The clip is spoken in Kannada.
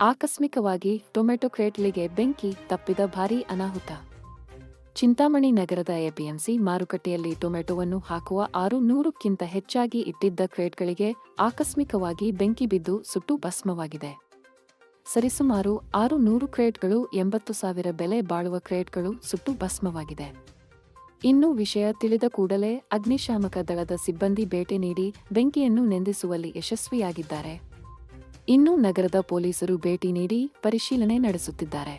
ಆಕಸ್ಮಿಕವಾಗಿ ಟೊಮೆಟೊ ಕ್ರೇಟ್ಲಿಗೆ ಬೆಂಕಿ ತಪ್ಪಿದ ಭಾರೀ ಅನಾಹುತ. ಚಿಂತಾಮಣಿ ನಗರದ ಎಪಿಎಂಸಿ ಮಾರುಕಟ್ಟೆಯಲ್ಲಿ ಟೊಮೆಟೊವನ್ನು ಹಾಕುವ ಆರು ನೂರಕ್ಕಿಂತ ಹೆಚ್ಚಾಗಿ ಇಟ್ಟಿದ್ದ ಕ್ರೇಟ್ಗಳಿಗೆ ಆಕಸ್ಮಿಕವಾಗಿ ಬೆಂಕಿ ಬಿದ್ದು ಸುಟ್ಟು ಭಸ್ಮವಾಗಿದೆ. ಸರಿಸುಮಾರು ಆರು ನೂರು ಕ್ರೇಟ್ಗಳು ಎಂಬತ್ತು ಸಾವಿರ ಬೆಲೆ ಬಾಳುವ ಕ್ರೇಟ್ಗಳು ಸುಟ್ಟು ಭಸ್ಮವಾಗಿದೆ. ಇನ್ನು ವಿಷಯ ತಿಳಿದ ಕೂಡಲೇ ಅಗ್ನಿಶಾಮಕ ದಳದ ಸಿಬ್ಬಂದಿ ಭೇಟಿ ನೀಡಿ ಬೆಂಕಿಯನ್ನು ನೆಂದಿಸುವಲ್ಲಿ ಯಶಸ್ವಿಯಾಗಿದ್ದಾರೆ. ಇನ್ನು ನಗರದ ಪೊಲೀಸರು ಭೇಟಿ ನೀಡಿ ಪರಿಶೀಲನೆ ನಡೆಸುತ್ತಿದ್ದಾರೆ.